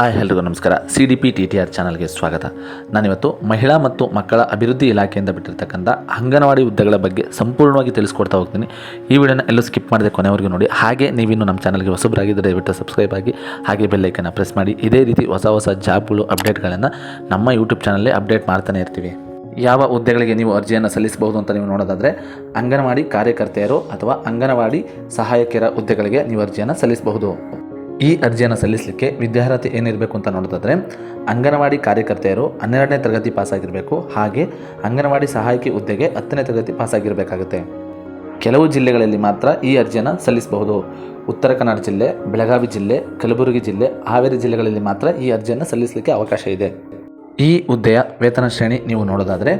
Hi ಎಲ್ರಿಗೂ ನಮಸ್ಕಾರ. C D P T T R ಚಾನಲ್ಗೆ ಸ್ವಾಗತ. ನಾನಿವತ್ತು ಮಹಿಳಾ ಮತ್ತು ಮಕ್ಕಳ ಅಭಿವೃದ್ಧಿ ಇಲಾಖೆಯಿಂದ ಬಿಟ್ಟಿರ್ತಕ್ಕಂಥ ಅಂಗನವಾಡಿ ಹುದ್ದೆಗಳ ಬಗ್ಗೆ ಸಂಪೂರ್ಣವಾಗಿ ತಿಳಿಸ್ಕೊಡ್ತಾ ಹೋಗ್ತೀನಿ. ಈ ವಿಡಿಯೋನ ಎಲ್ಲೂ ಸ್ಕಿಪ್ ಮಾಡದೆ ಕೊನೆವರೆಗೂ ನೋಡಿ. ಹಾಗೆ ನೀವಿನ್ನು ನಮ್ಮ ಚಾನಲ್ಗೆ ಹೊಸಬರಾಗಿದ್ದರೆ ದಯವಿಟ್ಟು ಸಬ್ಸ್ಕ್ರೈಬ್ ಆಗಿ, ಹಾಗೆ ಬೆಲ್ಲೈಕನ್ನು ಪ್ರೆಸ್ ಮಾಡಿ. ಇದೇ ರೀತಿ ಹೊಸ ಹೊಸ ಜಾಬ್ಗಳು ಅಪ್ಡೇಟ್ಗಳನ್ನು ನಮ್ಮ ಯೂಟ್ಯೂಬ್ ಚಾನಲ್ಲೇ ಅಪ್ಡೇಟ್ ಮಾಡ್ತಾನೆ ಇರ್ತೀವಿ. ಯಾವ ಹುದ್ದೆಗಳಿಗೆ ನೀವು ಅರ್ಜಿಯನ್ನು ಸಲ್ಲಿಸಬಹುದು ಅಂತ ನೀವು ನೋಡೋದಾದರೆ, ಅಂಗನವಾಡಿ ಕಾರ್ಯಕರ್ತೆಯರು ಅಥವಾ ಅಂಗನವಾಡಿ ಸಹಾಯಕಿಯರ ಹುದ್ದೆಗಳಿಗೆ ನೀವು ಅರ್ಜಿಯನ್ನು ಸಲ್ಲಿಸಬಹುದು. ಈ ಅರ್ಜಿಯನ್ನು ಸಲ್ಲಿಸಲಿಕ್ಕೆ ವಿದ್ಯಾರ್ಹತೆ ಏನಿರಬೇಕು ಅಂತ ನೋಡೋದಾದರೆ, ಅಂಗನವಾಡಿ ಕಾರ್ಯಕರ್ತೆಯರು ಹನ್ನೆರಡನೇ ತರಗತಿ ಪಾಸಾಗಿರಬೇಕು. ಹಾಗೆ ಅಂಗನವಾಡಿ ಸಹಾಯಕಿ ಹುದ್ದೆಗೆ ಹತ್ತನೇ ತರಗತಿ ಪಾಸಾಗಿರಬೇಕಾಗುತ್ತೆ. ಕೆಲವು ಜಿಲ್ಲೆಗಳಲ್ಲಿ ಮಾತ್ರ ಈ ಅರ್ಜಿಯನ್ನು ಸಲ್ಲಿಸಬಹುದು. ಉತ್ತರ ಕನ್ನಡ ಜಿಲ್ಲೆ, ಬೆಳಗಾವಿ ಜಿಲ್ಲೆ, ಕಲಬುರಗಿ ಜಿಲ್ಲೆ, ಹಾವೇರಿ ಜಿಲ್ಲೆಗಳಲ್ಲಿ ಮಾತ್ರ ಈ ಅರ್ಜಿಯನ್ನು ಸಲ್ಲಿಸಲಿಕ್ಕೆ ಅವಕಾಶ ಇದೆ. ಈ ಹುದ್ದೆಯ ವೇತನ ಶ್ರೇಣಿ ನೀವು ನೋಡೋದಾದರೆ,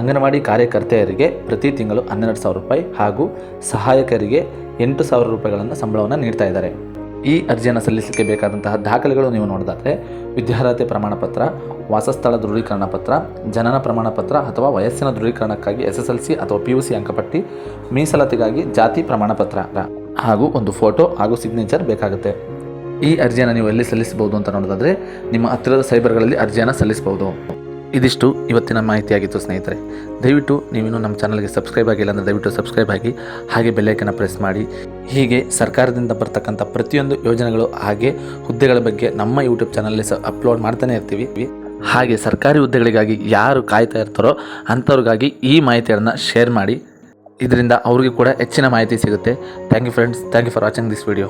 ಅಂಗನವಾಡಿ ಕಾರ್ಯಕರ್ತೆಯರಿಗೆ ಪ್ರತಿ ತಿಂಗಳು ಹನ್ನೆರಡು ಸಾವಿರ ರೂಪಾಯಿ ಹಾಗೂ ಸಹಾಯಕರಿಗೆ ಎಂಟು ಸಾವಿರ ರೂಪಾಯಿಗಳನ್ನು ಸಂಬಳವನ್ನು ನೀಡ್ತಾ ಇದ್ದಾರೆ. ಈ ಅರ್ಜಿಯನ್ನು ಸಲ್ಲಿಸಲಿಕ್ಕೆ ಬೇಕಾದಂತಹ ದಾಖಲೆಗಳು ನೀವು ನೋಡೋದಾದರೆ ವಿದ್ಯಾರ್ಹತೆ ಪ್ರಮಾಣ ಪತ್ರ ವಾಸಸ್ಥಳ ದೃಢೀಕರಣ ಪತ್ರ, ಜನನ ಪ್ರಮಾಣ ಪತ್ರ ಅಥವಾ ವಯಸ್ಸಿನ ದೃಢೀಕರಣಕ್ಕಾಗಿ ಎಸ್ ಎಸ್ ಎಲ್ ಸಿ ಅಥವಾ ಪಿ ಯು ಸಿ ಅಂಕಪಟ್ಟಿ, ಮೀಸಲಾತಿಗಾಗಿ ಜಾತಿ ಪ್ರಮಾಣ ಪತ್ರ ಹಾಗೂ ಒಂದು ಫೋಟೋ ಹಾಗೂ ಸಿಗ್ನೇಚರ್ ಬೇಕಾಗುತ್ತೆ. ಈ ಅರ್ಜಿಯನ್ನು ನೀವು ಎಲ್ಲಿ ಸಲ್ಲಿಸಬಹುದು ಅಂತ ನೋಡೋದಾದರೆ ನಿಮ್ಮ ಹತ್ತಿರದ ಸೈಬರ್ಗಳಲ್ಲಿ ಅರ್ಜಿಯನ್ನು ಸಲ್ಲಿಸಬಹುದು. ಇದಿಷ್ಟು ಇವತ್ತಿನ ಮಾಹಿತಿಯಾಗಿತ್ತು ಸ್ನೇಹಿತರೆ. ದಯವಿಟ್ಟು ನೀವಿನ್ನೂ ನಮ್ಮ ಚಾನಲ್ಗೆ ಸಬ್ಸ್ಕ್ರೈಬ್ ಆಗಿಲ್ಲ ಅಂದರೆ ದಯವಿಟ್ಟು ಸಬ್ಸ್ಕ್ರೈಬ್ ಆಗಿ, ಹಾಗೆ ಬೆಲ್ಲೈಕನ್ನು ಪ್ರೆಸ್ ಮಾಡಿ. ಹೀಗೆ ಸರ್ಕಾರದಿಂದ ಬರ್ತಕ್ಕಂಥ ಪ್ರತಿಯೊಂದು ಯೋಜನೆಗಳು ಹಾಗೆ ಹುದ್ದೆಗಳ ಬಗ್ಗೆ ನಮ್ಮ ಯೂಟ್ಯೂಬ್ ಚಾನಲಲ್ಲಿ ಸ ಅಪ್ಲೋಡ್ ಮಾಡ್ತಾನೆ ಇರ್ತೀವಿ. ಹಾಗೆ ಸರ್ಕಾರಿ ಹುದ್ದೆಗಳಿಗಾಗಿ ಯಾರು ಕಾಯ್ತಾ ಇರ್ತಾರೋ ಅಂಥವ್ರಿಗಾಗಿ ಈ ಮಾಹಿತಿಯನ್ನು ಶೇರ್ ಮಾಡಿ. ಇದರಿಂದ ಅವ್ರಿಗೂ ಕೂಡ ಹೆಚ್ಚಿನ ಮಾಹಿತಿ ಸಿಗುತ್ತೆ. Thank you friends thank you for watching this video